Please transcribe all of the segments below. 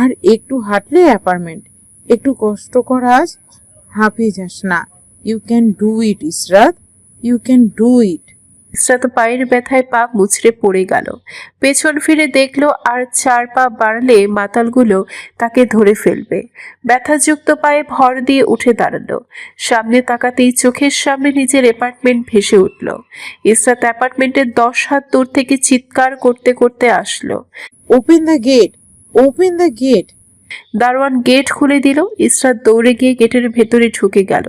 আর একটু হাঁটলে অ্যাপার্টমেন্ট। একটু কষ্ট কর আজ হাঁপিয়ে যাস না। You can do it Israt. You can do it Israt পায়ের ব্যথায় পা মুচড়ে পড়ে গেল। পেছন ফিরে দেখল আর চার পা বাড়লে মাতালগুলো তাকে ধরে ফেলবে। ব্যথাযুক্ত পায়ে ভর দিয়ে উঠে দাঁড়াল। সামনে তাকাতেই চোখের সামনে নিজের অ্যাপার্টমেন্ট ভেসে উঠল। ইসরাত অ্যাপার্টমেন্টের দশ হাত দূর থেকে চিৎকার করতে করতে আসলো। Open the gate open the gate দারোয়ান গেট খুলে দিল। ইসরাত দৌড়ে গিয়ে গেটের ভেতরে ঢুকে গেল।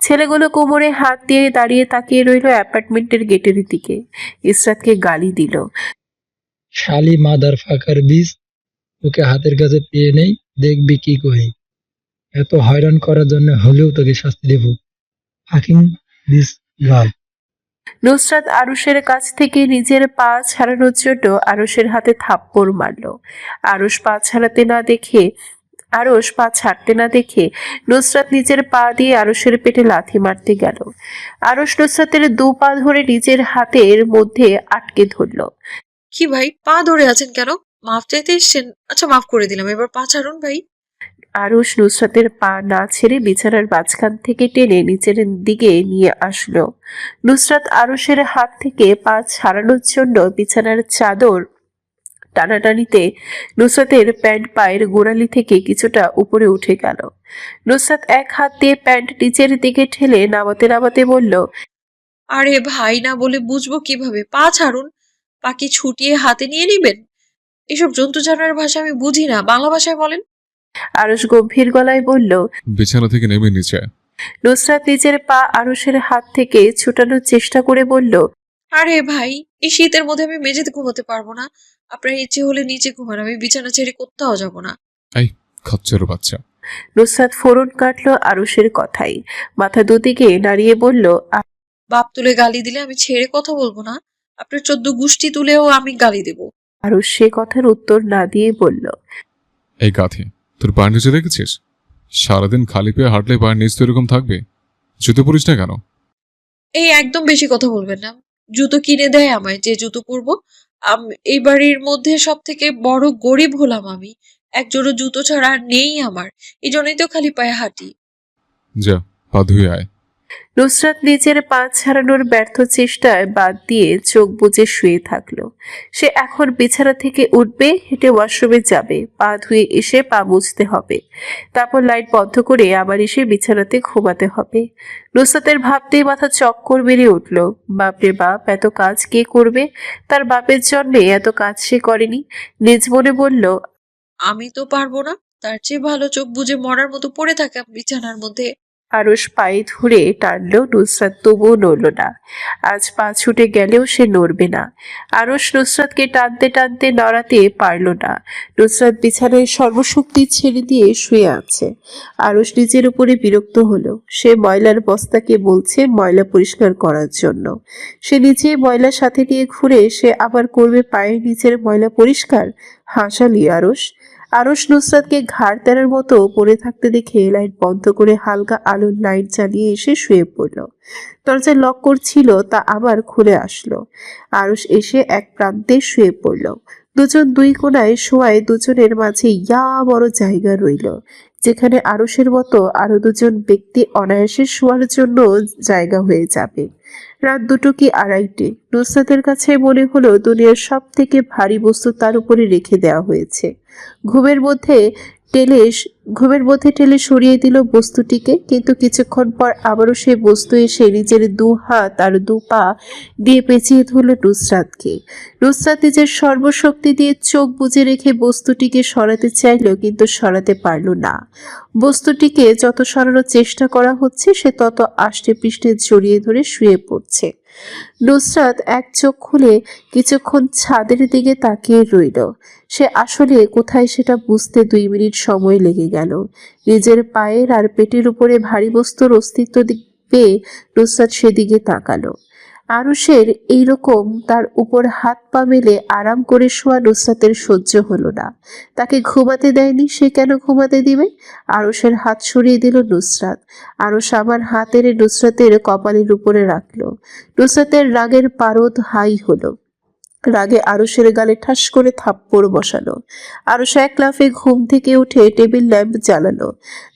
ছেলেগুলো কোমরে হাত দিয়ে দাঁড়িয়ে তাকিয়ে রইল অ্যাপার্টমেন্টের গেটের দিকে। ইসরাতকে গালি দিল। শালি মাদার ফাঁকার বীজ তোকে হাতের কাছে পেয়ে নেই দেখবি কি করি। এত হয়রান করার জন্য হলেও তোকে শাস্তি দেব। ফাকিং দিস গার্ল নুসরাত আরুষের কাছ থেকে নিজের পা ছাড়ানোর জন্য আরুষের হাতে থাপ্পড় মারল। আরুষ পা ছাড়াতে না দেখে, আরুষ পা ছাড়তে না দেখে নুসরাত নিজের পা দিয়ে আরুষের পেটে লাথি মারতে গেল। আরুষ নুসরাতের দু পা ধরে নিজের হাতের মধ্যে আটকে ধরল। কি ভাই, পা ধরে আছেন কেন? মাফ চাইতে এসছেন। আচ্ছা মাফ করে দিলাম। এবার পা ছাড়ুন ভাই। আরুষ নুসরাতের পা না ছেড়ে বিছানার মাঝখান থেকে টেনে নিচের দিকে নিয়ে আসলো। নুসরাত আরুষের হাত থেকে পা ছাড়ানোর জন্য বিছানার চাদর টানাটানিতে নুসরাতের প্যান্ট পায়ের গোড়ালি থেকে কিছুটা উপরে উঠে গেল। নুসরাত এক হাত দিয়ে প্যান্ট নিচের দিকে ঠেলে নামাতে নামাতে বলল, আরে ভাই, না বলে বুঝব কীভাবে? পা ছাড়ুন। পা কি ছুটিয়ে হাতে নিয়ে নিবেন? এসব জন্তু জানোয়ারের ভাষা আমি বুঝি না। বাংলা ভাষায় বলেন আরুষ গম্ভীর গলায় বলল বিছানা থেকে নেমে নিচে। নুসরাত নিজের পা আরুষের হাত থেকে ছুটানোর চেষ্টা করে বলল আরে ভাই এই শীতের মধ্যে আমি মেঝেতে ঘুমাতে পারব না। আপনার ইচ্ছে হলে নিচে ঘুমান আমি বিছানা ছেড়ে কোথাও যাব না। এই খচ্চর বাচ্চা। নুসরাত ফোরন কাটল আরুষের কথাই মাথা দুদিকে নাড়িয়ে বলল বাপ তুলে গালি দিলে আমি ছেড়ে কথা বলব না। আপনার চোদ্দ গুষ্টি তুলেও আমি গালি দেব। আরুষ সে কথার উত্তর না দিয়ে বলল এই গাথি তোর পায়ের নিচে দেখেছিস সারাদিন খালি পেয়ে হাঁটলে পায়ের নিচ তো এরকম থাকবে। জুতো পরিস না কেন? এই একদম বেশি কথা বলবেন না। জুতো কিনে দেয় আমায় যে জুতো পরবো। আম- এই বাড়ির মধ্যে সব থেকে বড় গরিব হলাম আমি। এক জোড়ো জুতো ছাড়া আর নেই আমার। এই জন্যই তো খালি পায়ে হাঁটি। যা পা ধুয়ে আয়। নুসরাত নিজের পা ছাড়ানোর ব্যর্থ চেষ্টায় বাদ দিয়ে চোখ বুজে শুয়ে থাকল। সে এখন বিছানা থেকে উঠবে, হেঁটে ওয়াশরুমে যাবে, পা ধুয়ে এসে পা মুছতে হবে। তারপর লাইট বন্ধ করে আবার এসে বিছানাতে ঘুমাতে হবে। নুসরাতের ভাবতেই মাথা চক্কর বেড়ে উঠল। বাপরে বাপ, এত কাজ কে করবে? তার বাপের জন্মে এত কাজ সে করেনি। নিজ মনে বলল, আমি তো পারব না। তার চেয়ে ভালো চোখ বুজে মরার মতো পড়ে থাকে বিছানার মধ্যে। আরস পায়ে ধরে টানলো নুসরাত তবুও নড়ল না। আজ পা ছুটে গেলেও সে নড়বে না। আরস নুসরাতকে টানতে টানতে নড়াতে পারল না। নুসরাত বিছানায় সর্বশক্তি ছেড়ে দিয়ে শুয়ে আছে। আরস নিজের উপরে বিরক্ত হলো। সে ময়লার বস্তাকে বলছে ময়লা পরিষ্কার করার জন্য। সে নিজে ময়লা সাথে নিয়ে ঘুরে সে আবার করবে পায়ের নিচের ময়লা পরিষ্কার হাসালি আরস আরস নুসরাতকে ঘাড় তেরার মতো পড়ে থাকতে দেখে লাইট বন্ধ করে হালকা আলোর লাইট জ্বালিয়ে এসে শুয়ে পড়ল। দরজায় লক করছিল তা আবার খুলে আসলো। আরস এসে এক প্রান্তে শুয়ে পড়ল। দুজন দুই কোনায় শোয়ায় দুজনের মাঝে ইয়া বড় জায়গা রইল, যেখানে আরসের মতো আরও দুজন ব্যক্তি অনায়াসে শোয়ার জন্য জায়গা হয়ে যাবে। রাত দুটো কি আড়াইটে? নুসরাতের কাছে মনে হলো দুনিয়ার সব থেকে ভারী বস্তু তার উপরে রেখে দেওয়া হয়েছে। ঘুমের মধ্যে টেলে ঘুমের মধ্যে টেলে সরিয়ে দিল বস্তুটিকে, কিন্তু কিছুক্ষণ পর আবারও সেই বস্তু এসে নিজের দু হাত আর দু পা দিয়ে পেঁচিয়ে ধরল নুসরাতকে। নুসরাত নিজের সর্বশক্তি দিয়ে চোখ বুজে রেখে বস্তুটিকে সরাতে চাইল, কিন্তু সরাতে পারল না। বস্তুটিকে যত সরানোর চেষ্টা করা হচ্ছে, সে তত আষ্টে পৃষ্ঠে জড়িয়ে ধরে শুয়ে পড়ছে। নুসরাত এক চোখ খুলে কিছুক্ষণ ছাদের দিকে তাকিয়ে রইল। সে আসলে কোথায় সেটা বুঝতে দুই মিনিট সময় লেগে গেল। নিজের পায়ের আর পেটের উপরে ভারী বস্তুর অস্তিত্ব পেয়ে নুসরাত সেদিকে তাকালো। আরুষের এইরকম তার উপর হাত পা মেলে আরাম করে শোয়া নুসরাতের সহ্য হলো না। তাকে ঘুমাতে দেয়নি, সে কেন ঘুমাতে দিবে? আরুষের হাত সরিয়ে দিল নুসরাত। আরুষ আমার হাতের নুসরাতের কপালের উপরে রাখল। নুসরাতের রাগের পারদ হাই হলো। রাগে আরুষের গালে ঠাস করে থাপ্পড় বসালো। আরুষ এক লাফে ঘুম থেকে উঠে টেবিল ল্যাম্প জ্বালালো।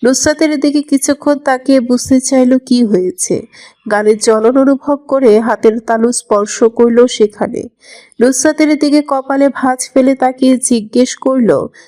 নুসরাতের দিকে কিছুক্ষণ তাকিয়ে বুঝতে চাইল কি হয়েছে। গালের জ্বলন অনুভব করে হাতের তালু স্পর্শ করল সেখানে। নুসরাতের দিকে কপালে ভাঁজ ফেলে তাকিয়ে জিজ্ঞেস করল